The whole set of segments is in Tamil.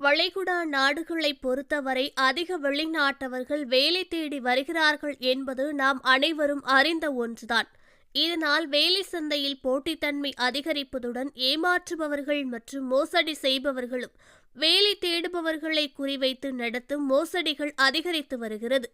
வளைகுடா நாடுகளை பொறுத்தவரை அதிக வெளிநாட்டவர்கள் வேலை தேடி வருகிறார்கள் என்பது நாம் அனைவரும் அறிந்த ஒன்றுதான். இதனால் வேலை சந்தையில் போட்டித்தன்மை அதிகரிப்பதுடன் ஏமாற்றுபவர்கள் மற்றும் மோசடி செய்பவர்களும் வேலை தேடுபவர்களை குறிவைத்து நடத்தும் மோசடிகள் அதிகரித்து வருகிறது.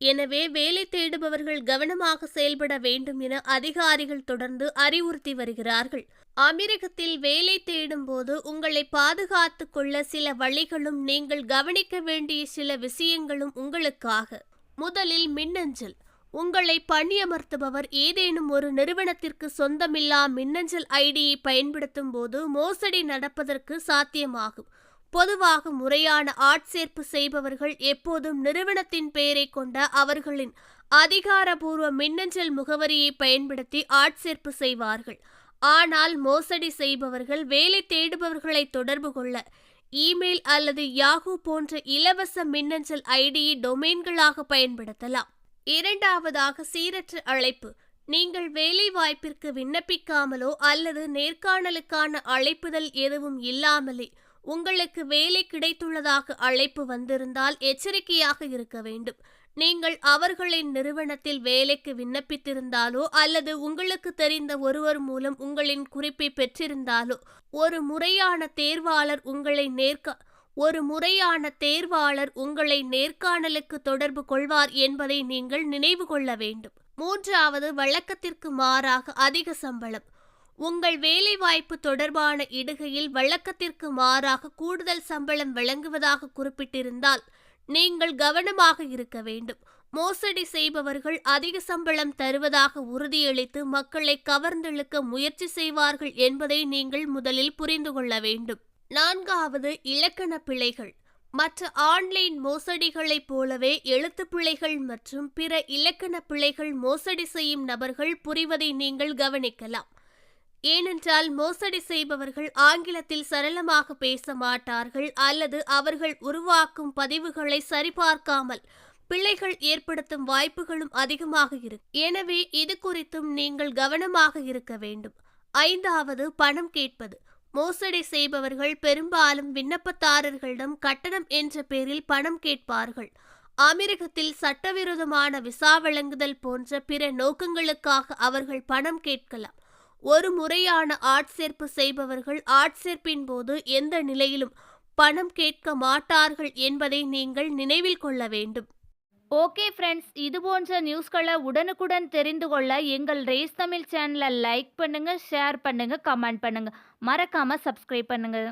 எனவே வேலை தேடுபவர்கள் கவனமாக செயல்பட வேண்டும் என அதிகாரிகள் தொடர்ந்து அறிவுறுத்தி வருகிறார்கள். அமீரகத்தில் வேலை தேடும் போது உங்களை பாதுகாத்து கொள்ள சில வழிகளும் நீங்கள் கவனிக்க வேண்டிய சில விஷயங்களும் உங்களுக்காக. முதலில் மின்னஞ்சல். உங்களை பணியமர்த்துபவர் ஏதேனும் ஒரு நிறுவனத்திற்கு சொந்தமில்லா மின்னஞ்சல் ஐடியை பயன்படுத்தும் போது மோசடி நடப்பதற்கு சாத்தியமாகும். பொதுவாக முறையான ஆட்சேர்ப்பு செய்பவர்கள் எப்போதும் நிறுவனத்தின் பெயரை கொண்ட அவர்களின் அதிகாரபூர்வ மின்னஞ்சல் முகவரியை பயன்படுத்தி ஆட்சேர்ப்பு செய்வார்கள். ஆனால் மோசடி செய்பவர்கள் வேலை தேடுபவர்களை தொடர்பு கொள்ள இமெயில் அல்லது யாகு போன்ற இலவச மின்னஞ்சல் ஐடியை டொமைன்களாக பயன்படுத்தலாம். இரண்டாவதாக சீரற்ற அழைப்பு. நீங்கள் வேலை வாய்ப்பிற்கு விண்ணப்பிக்காமலோ அல்லது நேர்காணலுக்கான அழைப்புதல் எதுவும் இல்லாமலே உங்களுக்கு வேலை கிடைத்துள்ளதாக அழைப்பு வந்திருந்தால் எச்சரிக்கையாக இருக்க வேண்டும். நீங்கள் அவர்களின் நிறுவனத்தில் வேலைக்கு விண்ணப்பித்திருந்தாலோ அல்லது உங்களுக்கு தெரிந்த ஒருவர் மூலம் உங்களின் குறிப்பை பெற்றிருந்தாலோ ஒரு முறையான தேர்வாளர் உங்களை நேர்க்க ஒரு முறையான தேர்வாளர் உங்களை நேர்காணலுக்கு தொடர்பு கொள்வார் என்பதை நீங்கள் நினைவு கொள்ள வேண்டும். மூன்றாவது வழக்கத்திற்கு மாறாக அதிக சம்பளம். உங்கள் வேலைவாய்ப்பு தொடர்பான இடுகையில் வழக்கத்திற்கு மாறாக கூடுதல் சம்பளம் வழங்குவதாக குறிப்பிட்டிருந்தால் நீங்கள் கவனமாக இருக்க வேண்டும். மோசடி செய்பவர்கள் அதிக சம்பளம் தருவதாக உறுதியளித்து மக்களை கவர்ந்தெழுக்க முயற்சி செய்வார்கள் என்பதை நீங்கள் முதலில் புரிந்து கொள்ள வேண்டும். நான்காவது இலக்கண பிழைகள். மற்ற ஆன்லைன் மோசடிகளைப் போலவே எழுத்து பிழைகள் மற்றும் பிற இலக்கண பிழைகள் மோசடி செய்யும் நபர்கள் புரிவதை நீங்கள் கவனிக்கலாம். ஏனென்றால் மோசடி செய்பவர்கள் ஆங்கிலத்தில் சரளமாக பேச மாட்டார்கள் அல்லது அவர்கள் உருவாக்கும் பதிவுகளை சரிபார்க்காமல் பிள்ளைகள் ஏற்படுத்தும் வாய்ப்புகளும் அதிகமாக இருக்கும் எனவே இது குறித்தும் நீங்கள் கவனமாக இருக்க வேண்டும். ஐந்தாவது பணம் கேட்பது. மோசடி செய்பவர்கள் பெரும்பாலும் விண்ணப்பதாரர்களிடம் கட்டணம் என்ற பெயரில் பணம் கேட்பார்கள். அமெரிக்கத்தில் சட்டவிரோதமான விசா வழங்குதல் போன்ற பிற நோக்கங்களுக்காக அவர்கள் பணம் கேட்கலாம். ஒரு முறையான ஆட்சேர்ப்பு செய்பவர்கள் ஆட்சேர்ப்பின் போது எந்த நிலையிலும் பணம் கேட்க மாட்டார்கள் என்பதை நீங்கள் நினைவில் கொள்ள வேண்டும். ஓகே ஃப்ரெண்ட்ஸ் இது போன்ற நியூஸ்களை உடனுக்குடன் தெரிந்து கொள்ள எங்கள் ரேஸ் தமிழ் சேனலை லைக் பண்ணுங்கள் ஷேர் பண்ணுங்கள் கமெண்ட் பண்ணுங்கள் மறக்காமல் சப்ஸ்கிரைப் பண்ணுங்கள்